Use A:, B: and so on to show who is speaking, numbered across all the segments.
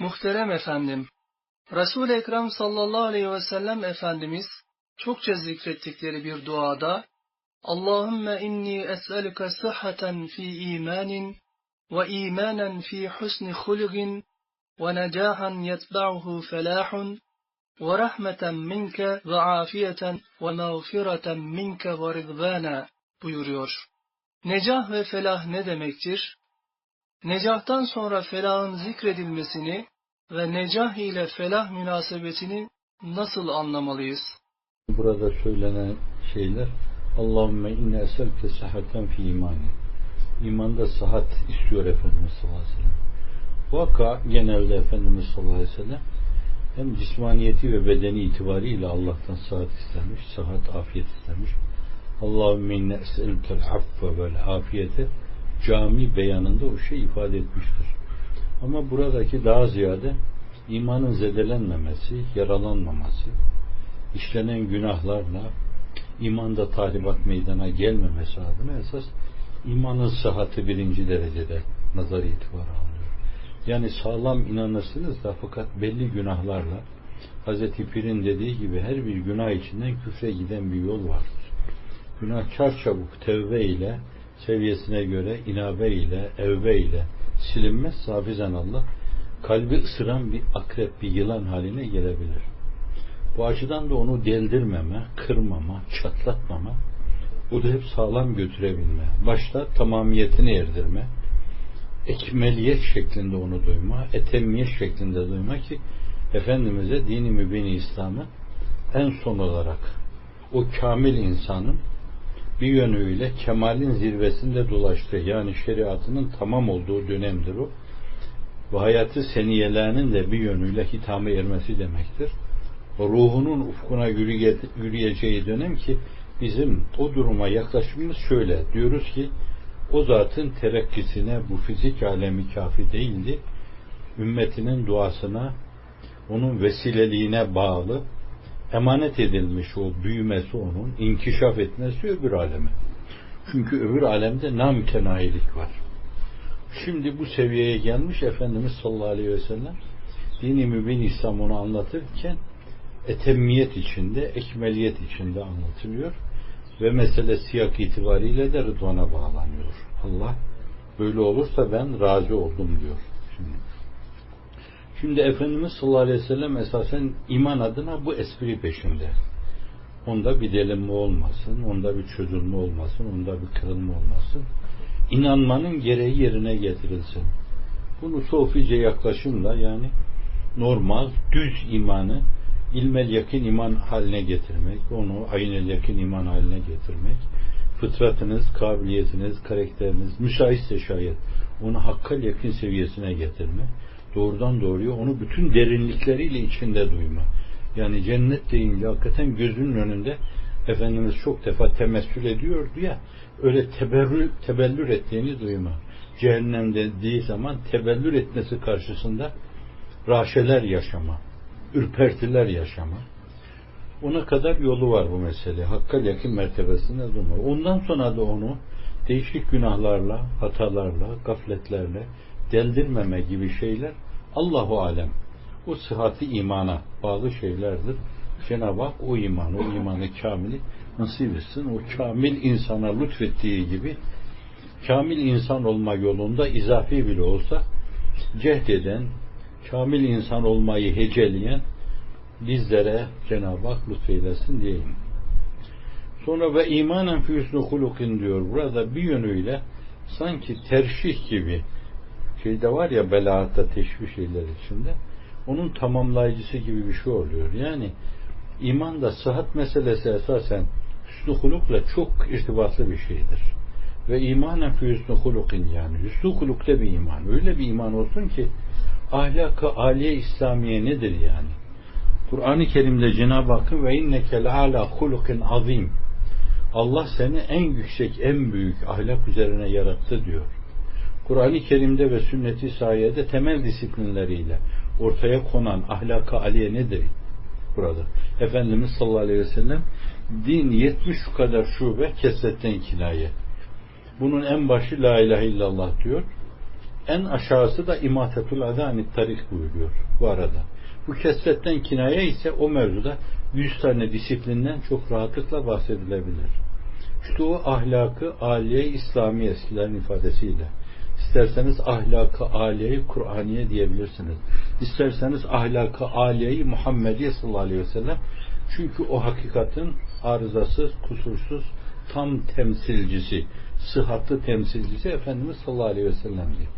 A: Muhterem efendim, Resul-i Ekrem sallallahu aleyhi ve sellem Efendimiz çokça zikrettikleri bir duada Allahümme inni es'eluke sıhhaten fi imanin ve imanen fi husni hulugin ve necahan yetba'uhu felahun ve rahmeten minke ve afiyeten ve mağfireten minke ve rıdvana buyuruyor. Necah ve felah ne demektir? Necahtan sonra felahın zikredilmesini ve necah ile felah münasebetini nasıl anlamalıyız?
B: Burada söylenen şeyler Allahümme inne eselke sıhhaten fi imani. İmanda sıhhat istiyor Efendimiz sallallahu aleyhi ve sellem. Vaka genelde Efendimiz sallallahu aleyhi ve sellem hem cismaniyeti ve bedeni itibariyle Allah'tan sıhhat istemiş, sıhhat, afiyet istemiş. Allahümme inne eselkel affe vel afiyete cami beyanında o şey ifade etmiştir. Ama buradaki daha ziyade imanın zedelenmemesi, yaralanmaması, işlenen günahlarla imanda talibat meydana gelmemesi adına esas imanın sıhhati birinci derecede nazar itibarı alıyor. Yani sağlam inanırsınız da fakat belli günahlarla Hz. Pir'in dediği gibi her bir günah içinden küfre giden bir yol vardır. Günahkar çabuk tevbe ile seviyesine göre inabe ile, evbe ile silinmez hafizan Allah kalbi ısıran bir akrep, bir yılan haline gelebilir. Bu açıdan da onu deldirmeme, kırmama, çatlatmama, da hep sağlam götürebilme. Başta tamamiyetini erdirme, ekmeliyet şeklinde onu duyma, etemmiyet şeklinde duyma ki Efendimiz'e dini mübini İslam'ı en son olarak o kamil insanın bir yönüyle kemalin zirvesinde dolaştığı yani şeriatının tamam olduğu dönemdir o. Ve hayatı seniyelerinin de bir yönüyle hitama ermesi demektir. O ruhunun ufkuna yürüyeceği dönem ki bizim o duruma yaklaşımımız şöyle. Diyoruz ki o zatın terakkisine bu fizik alemi kafi değildi. Ümmetinin duasına, onun vesileliğine bağlı emanet edilmiş o büyümesi onun, inkişaf etmesi öbür aleme. Çünkü öbür alemde namütenayilik var. Şimdi bu seviyeye gelmiş Efendimiz sallallahu aleyhi ve sellem dini mübin İslam onu anlatırken etemmiyet içinde, ekmeliyet içinde anlatılıyor ve mesele siyak itibariyle de rıdvana bağlanıyor. Allah böyle olursa ben razı oldum diyor. Şimdi, şimdi Efendimiz sallallahu aleyhi ve sellem esasen iman adına bu espri peşinde. Onda bir delinme olmasın, onda bir çözülme olmasın, onda bir kırılma olmasın. İnanmanın gereği yerine getirilsin. Bunu sofice yaklaşımla yani normal, düz imanı ilmel yakın iman haline getirmek, onu aynel yakın iman haline getirmek, fıtratınız, kabiliyetiniz, karakteriniz, müsaitse şayet onu hakkal yakın seviyesine getirme, doğrudan doğruya onu bütün derinlikleriyle içinde duyma. Yani cennet deyince hakikaten gözünün önünde Efendimiz çok defa temessül ediyordu ya, öyle teberrül, tebellür ettiğini duyma. Cehennem dediği zaman tebellür etmesi karşısında raşeler yaşama ürpertiler yaşama. Ona kadar yolu var bu mesele. Hakka yakın mertebesinde durma. Ondan sonra da onu değişik günahlarla, hatalarla, gafletlerle deldirmeme gibi şeyler Allahu alem. O sıhhati imana bağlı şeylerdir. Cenab-ı Hak o iman, o imanı kamili nasip etsin. O kamil insana lütfettiği gibi kamil insan olma yolunda izafi bile olsa cehd eden, kamil insan olmayı heceleyen bizlere Cenab-ı Hak lütfeylesin diyeyim. Sonra ve imanen fi husnu hulukin diyor. Burada bir yönüyle sanki terşih gibi şeyde var ya belaatta teşvih şeyler içinde onun tamamlayıcısı gibi bir şey oluyor. Yani imanda sıhhat meselesi esasen hüsnü hulukla çok irtibatlı bir şeydir. Ve imanen fi hüsnü hulukin yani hüsnü hulukta bir iman. Öyle bir iman olsun ki ahlak-ı aliye İslamiye nedir yani? Kur'an-ı Kerim'de Cenab-ı Hakk'ın ve inneke ala hulukin azim. Allah seni en yüksek, en büyük ahlak üzerine yarattı diyor. Kur'an-ı Kerim'de ve sünnet-i sayede temel disiplinleriyle ortaya konan ahlaka aliye nedir? Burada. Efendimiz sallallahu aleyhi ve sellem din 70 kadar şube kesretten kinaye. Bunun en başı la ilahe illallah diyor. En aşağısı da imatetul adanit tarik buyuruyor bu arada. Bu kesretten kinaye ise o mevzuda 100 tane disiplinden çok rahatlıkla bahsedilebilir. İşte o ahlakı aliye İslami eskilerin ifadesiyle. İsterseniz ahlakı aliyeyi Kur'aniye diyebilirsiniz. İsterseniz ahlakı aliyeyi Muhammediye sallallahu aleyhi ve sellem. Çünkü o hakikatin arızasız, kusursuz, tam temsilcisi, sıhhatlı temsilcisi Efendimiz sallallahu aleyhi ve sellem'di.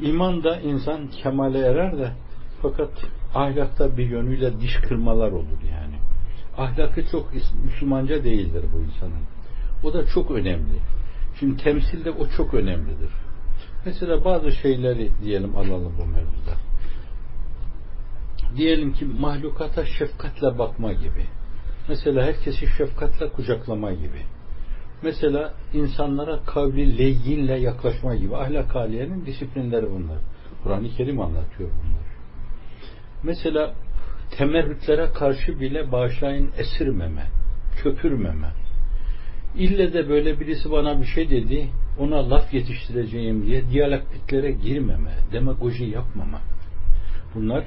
B: İmanda insan kemale erer de fakat ahlakta bir yönüyle diş kırmalar olur yani. Ahlakı çok Müslümanca değildir bu insanın. O da çok önemli. Şimdi temsilde o çok önemlidir. Mesela bazı şeyleri diyelim alalım bu mevzuda. Diyelim ki mahlukata şefkatle bakma gibi. Mesela herkesi şefkatle kucaklama gibi. Mesela insanlara kavli leyyinle yaklaşma gibi. Ahlak haliyenin disiplinleri bunlar. Kur'an-ı Kerim anlatıyor bunları. Mesela temerrütlere karşı bile bağışlayın esirmeme, köpürmeme. İlle de böyle birisi bana bir şey dedi, ona laf yetiştireceğim diye diyalektiklere girmeme, demagoji yapmama. Bunlar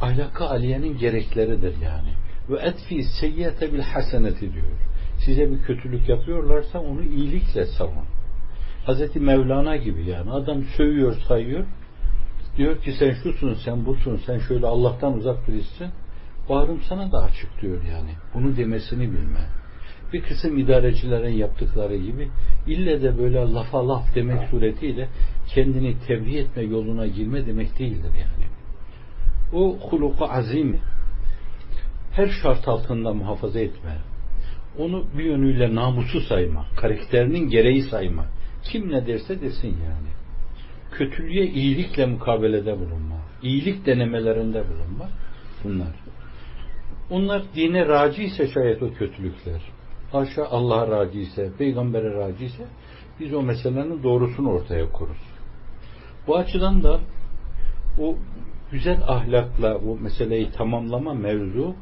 B: ahlaka aliyenin gerekleridir yani. Ve etfi seyyete bil haseneti diyor. Size bir kötülük yapıyorlarsa onu iyilikle savun. Hazreti Mevlana gibi yani. Adam sövüyor, sayıyor. Diyor ki sen şusun, sen busun, sen şöyle Allah'tan uzak birisin. Bağrım sana da açık diyor yani. Bunu demesini bilme. Bir kısım idarecilerin yaptıkları gibi ille de böyle lafa laf demek suretiyle kendini tebliğ etme yoluna girme demek değildir yani. O huluku azim her şart altında muhafaza etme. Onu bir yönüyle namusu sayma, karakterinin gereği sayma. Kim ne derse desin yani. Kötülüğe iyilikle mukabelede bulunma. iyilik denemelerinde bulunma. Bunlar. Onlar dine raci ise şayet o kötülükler. Haşa Allah'a raci ise, peygambere raci ise biz o meselenin doğrusunu ortaya kururuz. Bu açıdan da o güzel ahlakla bu meseleyi tamamlama mevzu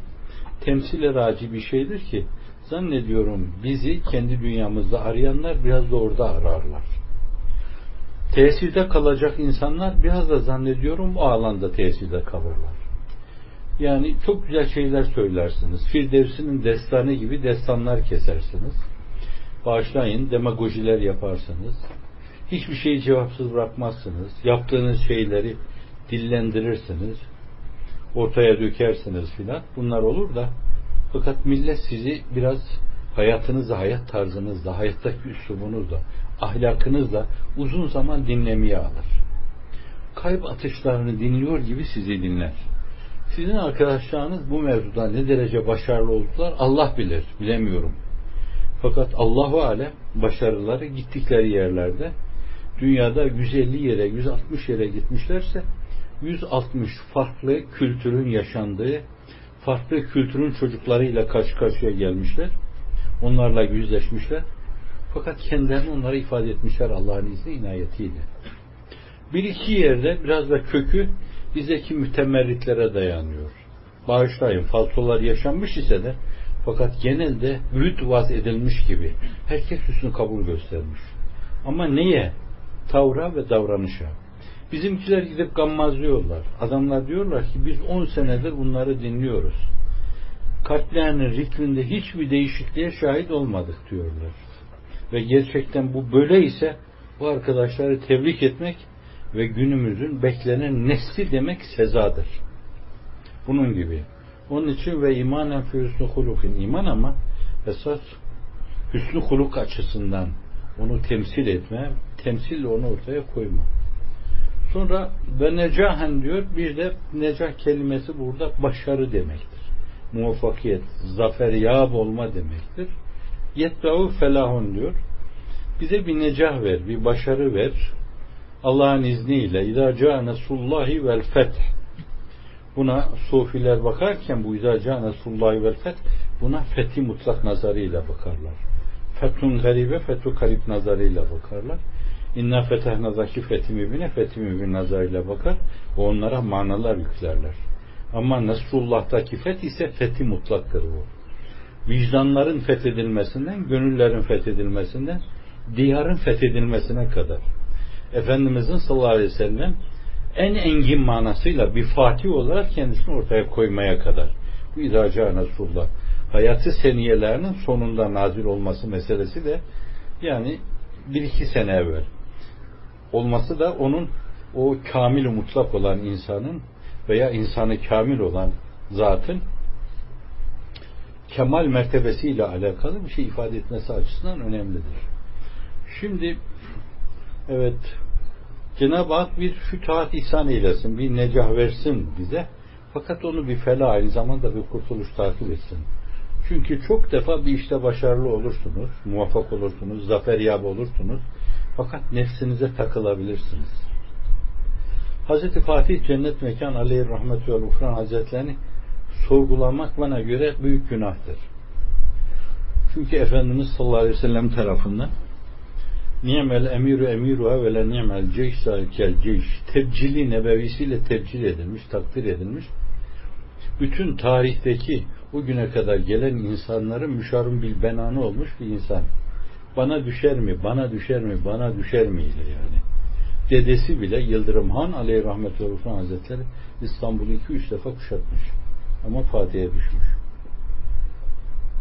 B: temsile raci bir şeydir ki zannediyorum bizi kendi dünyamızda arayanlar biraz da orada ararlar. Tesirde kalacak insanlar biraz da zannediyorum o alanda tesirde kalırlar. Yani çok güzel şeyler söylersiniz. Firdevs'in destanı gibi destanlar kesersiniz. Bağışlayın, demagojiler yaparsınız. Hiçbir şeyi cevapsız bırakmazsınız. Yaptığınız şeyleri dillendirirsiniz. Ortaya dökersiniz filan. Bunlar olur da fakat millet sizi biraz hayatınızla, hayat tarzınızla, hayattaki üslubunuzla, ahlakınızla uzun zaman dinlemeye alır. Kalp atışlarını dinliyor gibi sizi dinler. Sizin arkadaşlarınız bu mevzuda ne derece başarılı oldular Allah bilir, bilemiyorum. Fakat Allahu alem başarıları gittikleri yerlerde dünyada 150 yere, 160 yere gitmişlerse 160 farklı kültürün yaşandığı, farklı kültürün çocuklarıyla karşı karşıya gelmişler. Onlarla yüzleşmişler. Fakat kendilerini onlara ifade etmişler Allah'ın izni inayetiyle. Bir iki yerde biraz da kökü bizdeki mütemerritlere dayanıyor. Bağışlayın falsolar yaşanmış ise de fakat genelde büyüt vaz edilmiş gibi herkes üstünü kabul göstermiş. Ama neye? Tavra ve davranışa. Bizimkiler gidip gammazlıyorlar. Adamlar diyorlar ki biz 10 senedir bunları dinliyoruz. Kalplerinin ritminde hiçbir değişikliğe şahit olmadık diyorlar. Ve gerçekten bu böyle ise bu arkadaşları tebrik etmek ve günümüzün beklenen nesli demek sezadır. Bunun gibi. Onun için ve imanen fi hüsnü hulukin iman ama esas hüsnü huluk açısından onu temsil etme, temsille onu ortaya koyma. Sonra ve necahen diyor bir de necah kelimesi burada başarı demektir. Muvaffakiyet, zafer, yağ olma demektir. Yetbe'u felahun diyor. Bize bir necah ver, bir başarı ver. Allah'ın izniyle câ nesrullahi vel feth Buna sufiler bakarken bu câ nesrullahi vel feth buna fethi mutlak nazarıyla bakarlar. Fethun garibe, fethu karip nazarıyla bakarlar. İnna fetehnadaki fethi mübine, fethi mübin nazarıyla bakar. Onlara manalar yüklerler. Ama Nasrullah'taki feth ise fethi mutlaktır bu. Vicdanların fethedilmesinden, gönüllerin fethedilmesinden, diyarın fethedilmesine kadar. Efendimizin sallallahu aleyhi ve sellem en engin manasıyla bir fatih olarak kendisini ortaya koymaya kadar. Bu idraca Resulullah. Hayatı seniyelerinin sonunda nazil olması meselesi de yani bir iki sene evvel olması da onun o kamil mutlak olan insanın veya insanı kamil olan zatın kemal mertebesiyle alakalı bir şey ifade etmesi açısından önemlidir. Şimdi evet Cenab-ı Hak bir fütuhat ihsan eylesin, bir necah versin bize. Fakat onu bir fela aynı zamanda bir kurtuluş takip etsin. Çünkü çok defa bir işte başarılı olursunuz, muvaffak olursunuz, zafer yap olursunuz. Fakat nefsinize takılabilirsiniz. Hz. Fatih Cennet Mekan Aleyhi Rahmetü ve Ufran Hazretlerini sorgulamak bana göre büyük günahtır. Çünkü Efendimiz sallallahu aleyhi ve sellem tarafından Ni'mel emiru emiruha ve le ni'mel ceyş kel ceyş tebcili nebevisiyle tebcil edilmiş, takdir edilmiş. Bütün tarihteki o güne kadar gelen insanların müşarun bil benanı olmuş bir insan. Bana düşer mi, bana düşer mi, bana düşer mi ile yani. Dedesi bile Yıldırım Han aleyhi rahmetü ve hazretleri İstanbul'u iki üç defa kuşatmış. Ama Fatih'e düşmüş.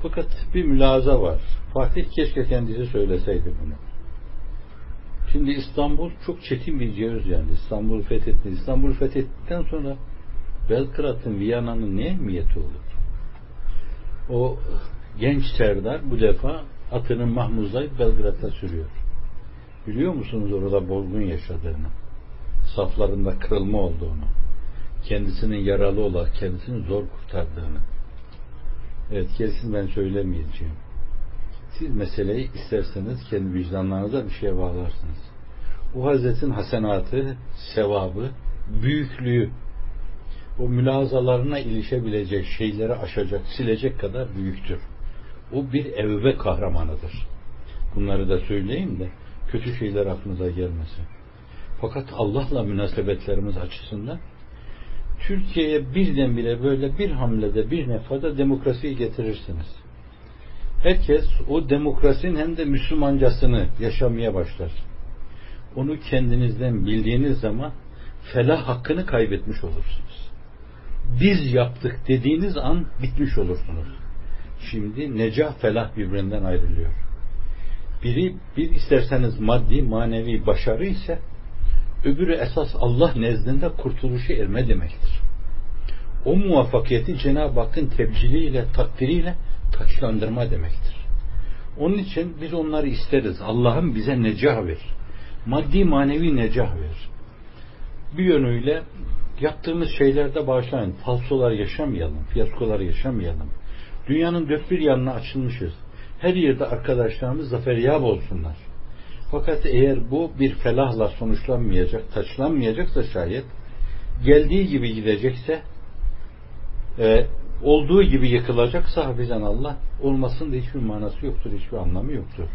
B: Fakat bir mülaza var. Fatih keşke kendisi söyleseydi bunu. Şimdi İstanbul çok çetin bir ceviz yani. İstanbul fethetti. İstanbul fethettikten sonra Belgrad'ın, Viyana'nın ne emniyeti olur? O genç serdar bu defa atının mahmuzlayıp Belgrad'a sürüyor. Biliyor musunuz orada bozgun yaşadığını? Saflarında kırılma olduğunu. Kendisinin yaralı olarak kendisini zor kurtardığını. Evet gerisini ben söylemeyeceğim. Siz meseleyi isterseniz kendi vicdanlarınıza bir şeye bağlarsınız. O Hazretin hasenatı, sevabı, büyüklüğü, o mülazalarına ilişebilecek şeyleri aşacak, silecek kadar büyüktür. O bir evve kahramanıdır. Bunları da söyleyeyim de kötü şeyler aklınıza gelmesin. Fakat Allah'la münasebetlerimiz açısından Türkiye'ye birdenbire böyle bir hamlede bir nefada demokrasiyi getirirsiniz. Herkes o demokrasinin hem de Müslümancasını yaşamaya başlar. Onu kendinizden bildiğiniz zaman felah hakkını kaybetmiş olursunuz. Biz yaptık dediğiniz an bitmiş olursunuz. Şimdi necah felah birbirinden ayrılıyor. Biri bir isterseniz maddi manevi başarı ise öbürü esas Allah nezdinde kurtuluşu erme demektir. O muvaffakiyeti Cenab-ı Hakk'ın tebciliyle, takdiriyle taçlandırma demektir. Onun için biz onları isteriz. Allah'ım bize necah ver. Maddi manevi necah ver. Bir yönüyle yaptığımız şeylerde bağışlayın. Falsolar yaşamayalım, fiyaskolar yaşamayalım. Dünyanın dört bir yanına açılmışız. Her yerde arkadaşlarımız zaferyab olsunlar. Fakat eğer bu bir felahla sonuçlanmayacak, taçlanmayacaksa şayet, geldiği gibi gidecekse, e, olduğu gibi yıkılacaksa hafizan Allah, olmasın da hiçbir manası yoktur, hiçbir anlamı yoktur.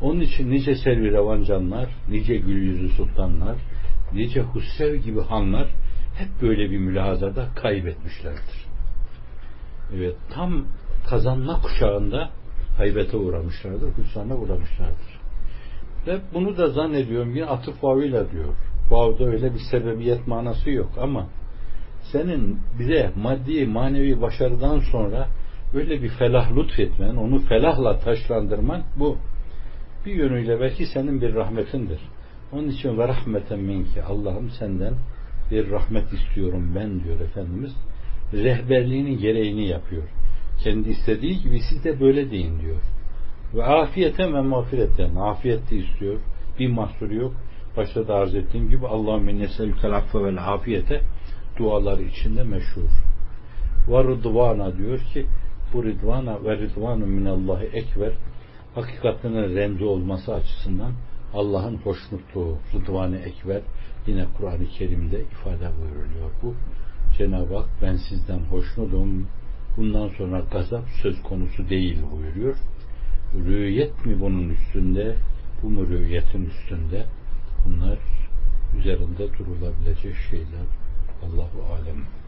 B: Onun için nice servi revancanlar, nice gül yüzlü sultanlar, nice Hussev gibi hanlar hep böyle bir mülazada kaybetmişlerdir. Evet, tam kazanma kuşağında kaybete uğramışlardır, hüsrana uğramışlardır. Ve bunu da zannediyorum bir atıf vavıyla diyor. Vavda öyle bir sebebiyet manası yok ama senin bize maddi manevi başarıdan sonra öyle bir felah lütfetmen, onu felahla taşlandırman bu bir yönüyle belki senin bir rahmetindir. Onun için ve rahmeten minki Allah'ım senden bir rahmet istiyorum ben diyor Efendimiz. Rehberliğinin gereğini yapıyor. Kendi istediği gibi siz de böyle deyin diyor. Ve afiyeten ve mağfiretten. Afiyet de istiyor. Bir mahsuru yok. Başta da arz ettiğim gibi Allahümme neselükel affe vel afiyete duaları içinde meşhur. Ve rıdvana diyor ki bu rıdvana ve rıdvanu minallahi ekber hakikatinin remzi olması açısından Allah'ın hoşnutluğu, rıdvanı ekber yine Kur'an-ı Kerim'de ifade buyuruluyor bu. Cenab-ı Hak ben sizden hoşnutum bundan sonra gazap söz konusu değil buyuruyor. Rüyet mi bunun üstünde? Bu mu rüyetin üstünde? Bunlar üzerinde durulabilecek şeyler. Allahu alem.